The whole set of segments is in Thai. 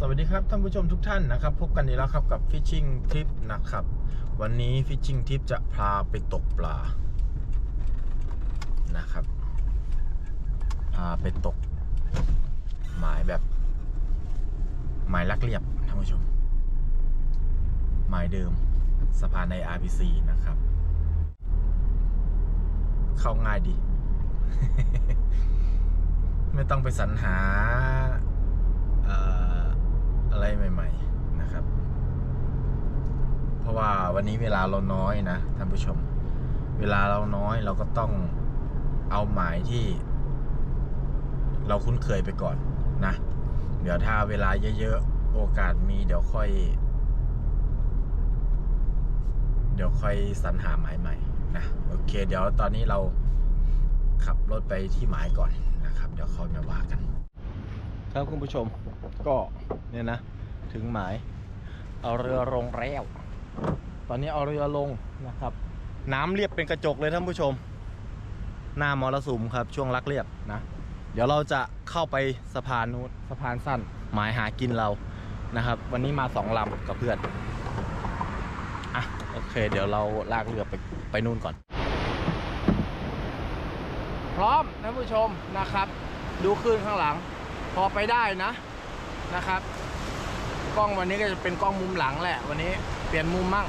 สวัสดีครับท่านผู้ชมทุกท่านนะครับ พบกันอีกแล้วครับกับ Fishing Trip นะครับ วันนี้ Fishing Trip จะพาไปตกปลานะครับ พาไปตก หมายแบบ หมายลักเรียบท่านผู้ชม หมายเดิมสะพานใน RPC นะครับ เข้าง่ายดี ไม่ต้องไปสรรหา เอ่อ ใหม่ๆนะครับ เพราะว่าวันนี้เวลาเราน้อยนะท่านผู้ชม เวลาเราน้อยเราก็ต้องเอาหมายที่ เราคุ้นเคยไปก่อนนะ เดี๋ยวถ้าเวลาเยอะๆ โอกาสมีเดี๋ยวค่อย เดี๋ยวค่อยสรรหาหมายใหม่นะโอเค เดี๋ยวตอนนี้เราขับรถไปที่หมายก่อนนะครับ เดี๋ยวค่อยมาว่ากัน ครับคุณผู้ชมก็เนี่ยนะ ถึงหมาย เอาเรือลงแล้ว ตอนนี้เอาเรือลงนะครับ น้ำเรียบเป็นกระจกเลยท่านผู้ชม หน้ามรสุมครับช่วงลักเรียบนะ เดี๋ยวเราจะเข้าไปสะพานนู้นสะพานสั้นหมายหากินเรานะครับ วันนี้มาสองลำกับเพื่อนอะโอเค เดี๋ยวเราลากเรือไปไปนู่นก่อน พร้อมท่านผู้ชมนะครับ ดูคลื่นข้างหลัง พอไปได้นะนะครับ กล้องวันนี้ก็จะเป็นกล้องมุมหลังแหละ วันนี้เปลี่ยนมุมมั่ง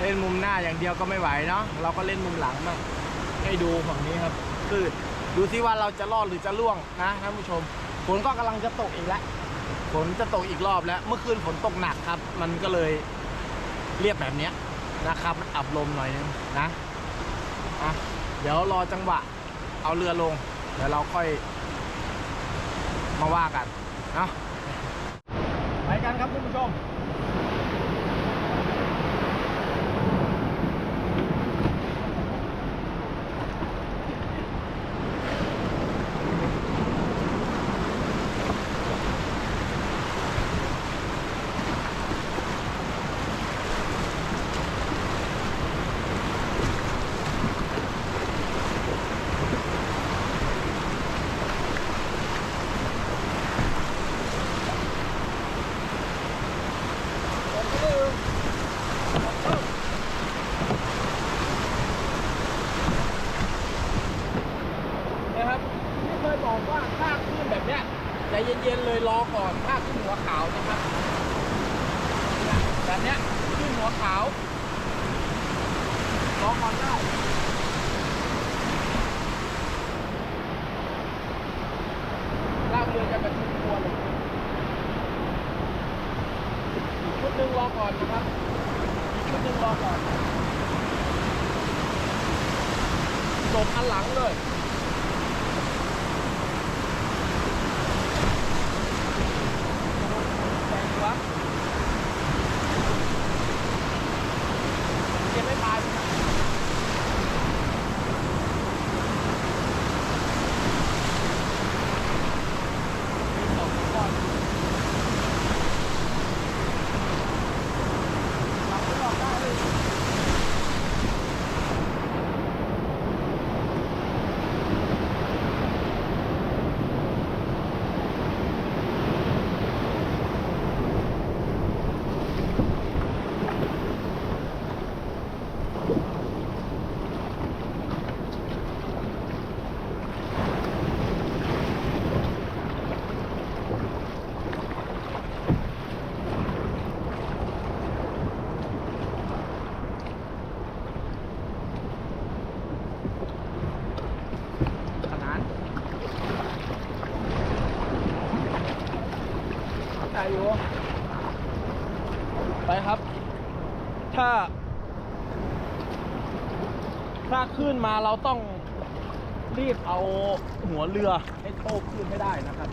เล่นมุมหน้าอย่างเดียวก็ไม่ไหวเนาะเราก็เล่นมุมหลังมั่งให้ดูฝั่งนี้ครับคลื่นดูซิว่าเราจะรอดหรือจะล่วงนะท่านผู้ชมฝนก็กำลังจะตกอีกแล้วฝนจะตกอีกรอบแล้ว เมื่อคืนฝนตกหนักครับ มันก็เลยเรียบแบบเนี้ยนะครับมันอับลมหน่อยนึงนะอะเดี๋ยวรอจังหวะ เอาเรือลง เดี๋ยวเราค่อยมาว่ากันเนาะ ไปกันครับคุณผู้ชม นะครับที่เคยบอกว่าถ้าขึ้นแบบเนี้ย ใจเย็นๆเลยรอก่อนถ้าขึ้นหัวขาวนะครับเนี่ยแบบเนี้ยขึ้นหัวขาวรอก่อนได้ลากเรือจะกระชุนตัวเลยอีกชุดหนึ่งรอก่อนนะครับอีกชุดหนึ่งรอก่อนจบอันหลังเลย แปลงวะยังไม่พายมีสองก้อนเราไม่บอกได้เลยขนาน ได้อยู่ไปครับ ถ้า ถ้าขึ้นมาเราต้องรีบเอาหัวเรือให้โต้ขึ้นไม่ได้นะครับ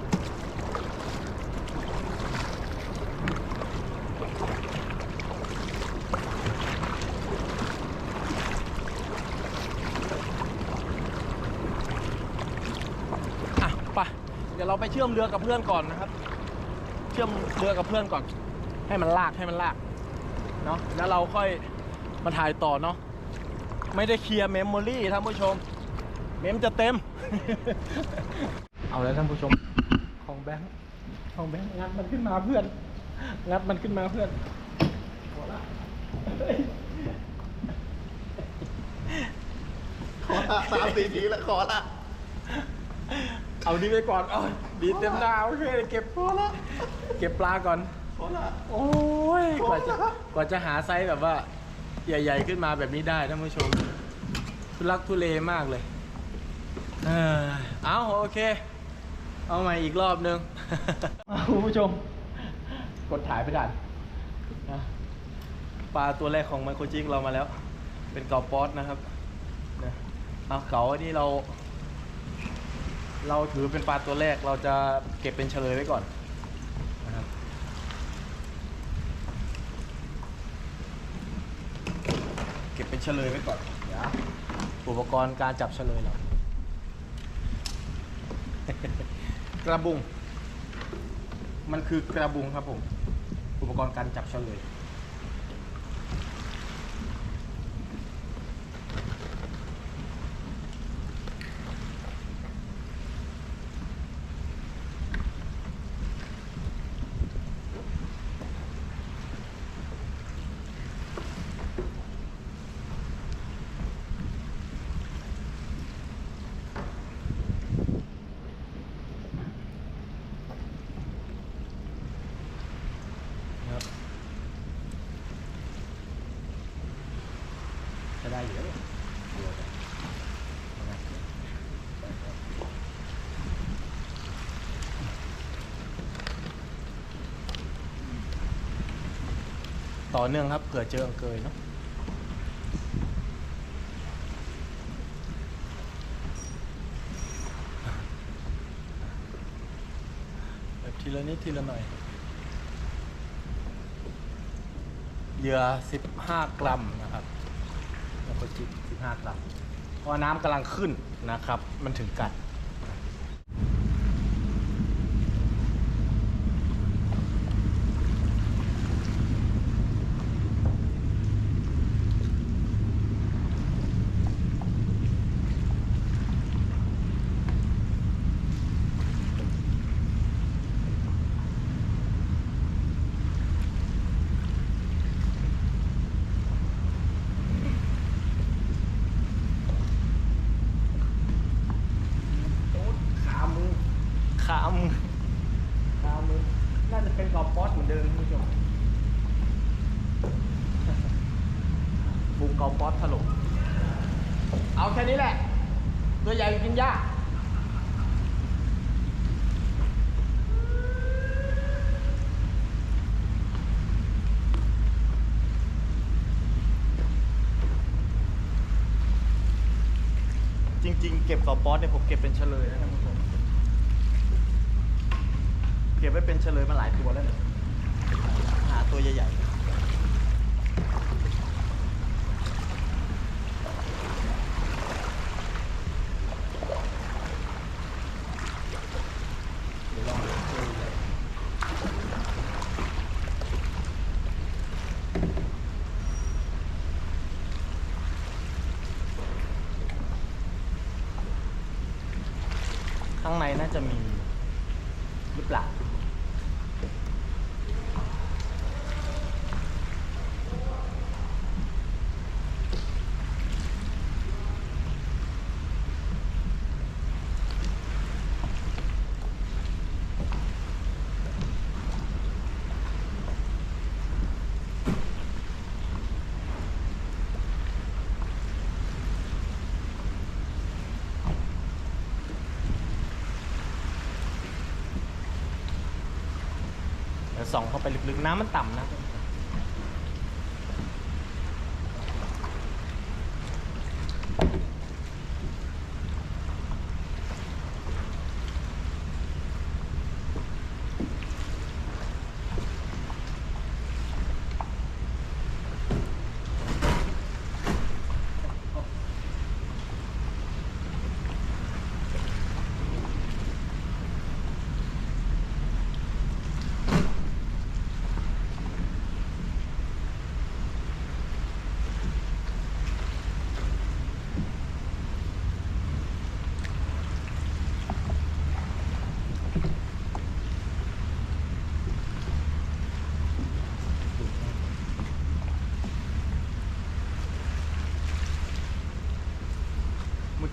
อะไปเดี๋ยวเราไปเชื่อมเรือกับเพื่อนก่อนนะครับ ชื่อมเรือกับเพื่อนก่อน ให้มันลากให้มันลากเนาะแล้วเราค่อยมาถ่ายต่อเนาะไม่ได้เคลียร์เมมโมรี่ท่านผู้ชม เมมจะเต็ม เอาเลยท่านผู้ชมของแบงค์ของแบงค์งัดมันขึ้นมาเพื่อน งัดมันขึ้นมาเพื่อนพอละขอละสามสี่ทีแล้วขอละ เอาดีไปก่อนเอาดีเต็มหน้าโอเคเก็บพอละเก็บปลาก่อนขอละโอ้ยกว่าจะโอ้ยกว่าจะหาไซส์แบบว่า ใหญ่ ๆ ขึ้นมาแบบนี้ได้ท่านผู้ชม ทุลักทุเลมากเลยเออเอาโอเค เอาใหม่อีกรอบนึงคุณผู้ชม กดถ่ายไปด่านนะปลาตัวแรกของไมโครจิกเรามาแล้ว เป็นเก่าป๊อตนะครับนะเอาเก๋าอันนี้เรา เราถือเป็นปลาตัวแรกเราจะเก็บเป็นเฉลยไว้ก่อนนะครับเก็บเป็นเฉลยไว้ก่อนเดี๋ยวอุปกรณ์การจับเฉลยเรา กระบุง มันคือกระบุงครับผม อุปกรณ์การจับเฉลย นะครับจะได้อยู่แล้วเนี่ยเดี๋ยวจะเอาไง ต่อเนื่องครับเผื่อเจออังเกยเนาะแบบทีละนิดทีละหน่อยเหยื่อ15 กรัมนะครับแล้วก็จิบ15 กรัมเพราะน้ำกำลังขึ้นนะครับ มันถึงกัด ขามือขามือขามือน่าจะเป็นกอล์ฟป๊อตเหมือนเดิมคุณผู้ชมบุกกอล์ฟป๊อตถล่มเอาแค่นี้แหละ ตัวใหญ่กินยาก จริงๆเก็บกอล์ฟป๊อตเนี่ยผมเก็บเป็นเฉลยนะท่านผู้ชมเก็บไว้เป็นเฉลยมาหลายตัวแล้วเนี่ยหาตัวใหญ่ๆ เดี๋ยวลองดูเลย ข้างในน่าจะมีหรือเปล่าเดี๋ยว ส่องเข้าไปลึกๆน้ำมันต่ำนะ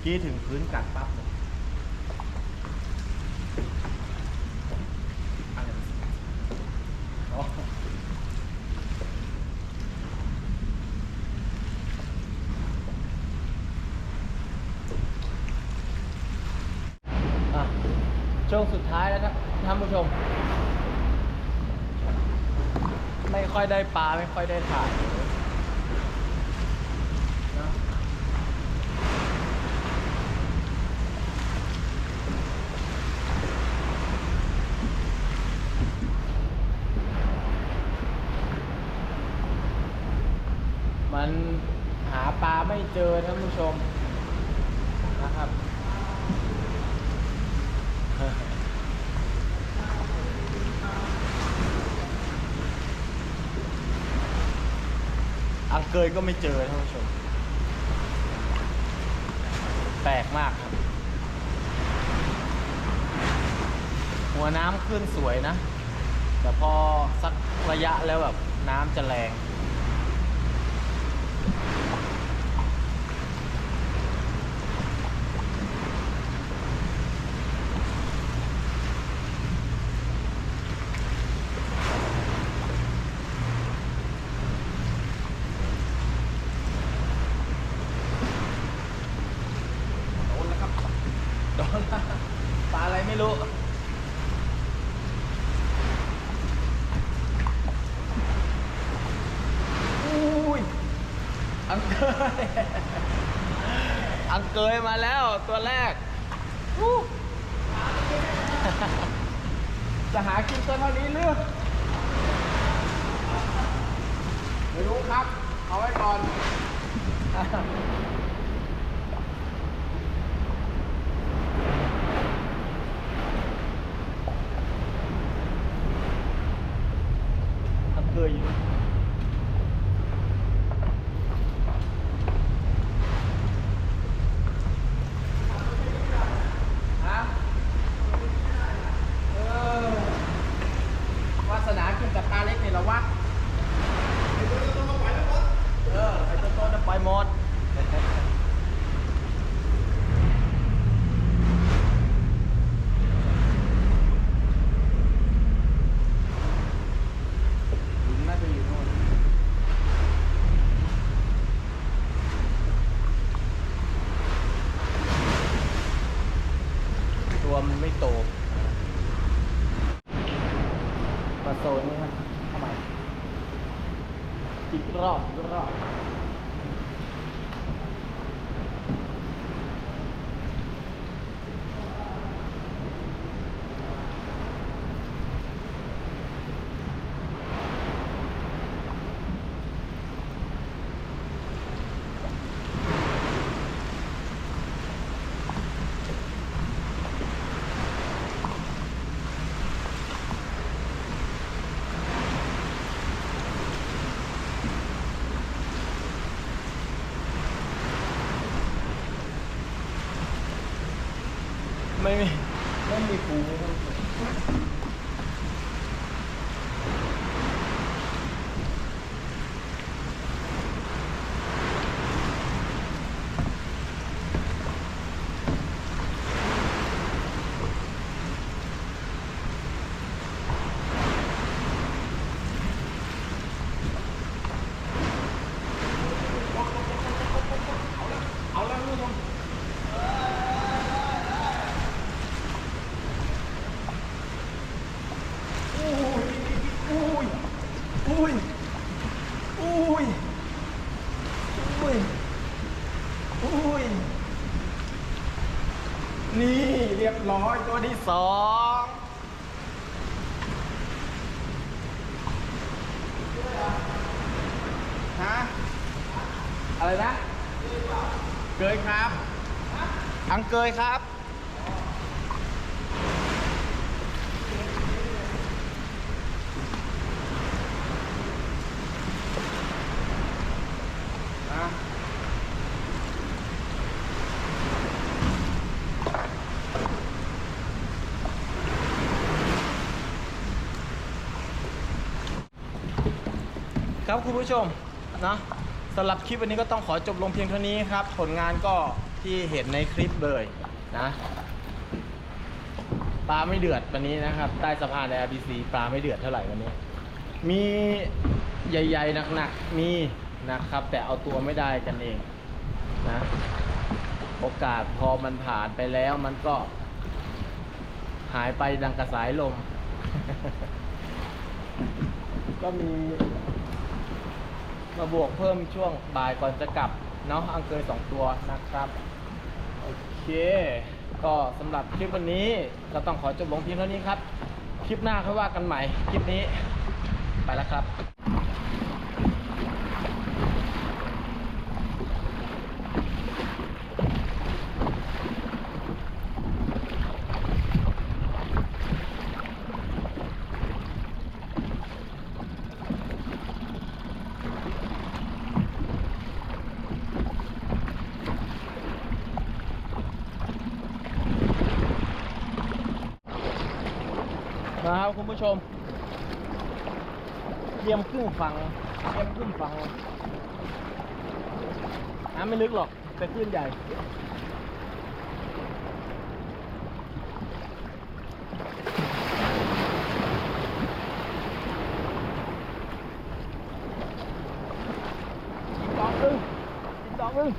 กี้ถึงพื้นกัดปั๊บเลยอะไรอ๋ออะช่วงสุดท้ายแล้วครับท่านผู้ชม ไม่ค่อยได้ปลาไม่ค่อยได้ถ่ายนะ มันหาปลาไม่เจอท่านผู้ชมนะครับ อังเกยก็ไม่เจอท่านผู้ชม แปลกมากครับ หัวน้ำขึ้นสวยนะ แต่พอสักระยะแล้วแบบน้ำจะแรง โดนแล้วครับ โดนแล้วปลาอะไรไม่รู้ อุ้ย อังเกย อัง เกยมาแล้วตัวแรก จะหากินตัวเท่านี้หรือไม่รู้ครับ เอาไว้ก่อน อังเกยอยู่ ฮะเออวาสนากินกับตาเล็กนี่เหรอวะเออไอ้ตัวโตจะปล่อยหมด หลุมน่าจะอยู่โน่นตัวมันไม่โตมาโซนนี้ครับทำไม อีก ไม่มีไม่มีครูครับเอาแล้วคุณผู้ชมอุ้ยอุ้ยอุ้ยอุ้ยอุ้ยอุ้ยนี่เร้อยตัวที่สองฮะ อะไรนะ เกยครับ อังเกยครับ ครับคุณผู้ชมนะสำหรับคลิปวันนี้ก็ต้องขอจบลงเพียงเท่านี้ครับ ผลงานก็ที่เห็นในคลิปเลยนะปลาไม่เดือดวันนี้นะครับ ใต้สะพานใน RBC ปลาไม่เดือดเท่าไหร่วันนี้ มีใหญ่ๆหนักๆมีนะครับ แต่เอาตัวไม่ได้กันเองนะโอกาสพอมันผ่านไปแล้วมันก็ หายไปดังกระสายลม ก็มี มาบวกเพิ่มช่วงบ่ายก่อนจะกลับเนาะอังเกยสองตัวนะครับโอเคก็สำหรับคลิปวันนี้ก็ต้องขอจบลงเพียงเท่านี้ครับ คลิปหน้าค่อยว่ากันใหม่ คลิปนี้ไปแล้วครับ นะครับคุณผู้ชมเทียมครึ่งฝั่งเทียมครึ่งฝั่งน้ำไม่ลึกหรอกแต่คลื่นใหญ่อีกดอกนึงอีกดอกนึง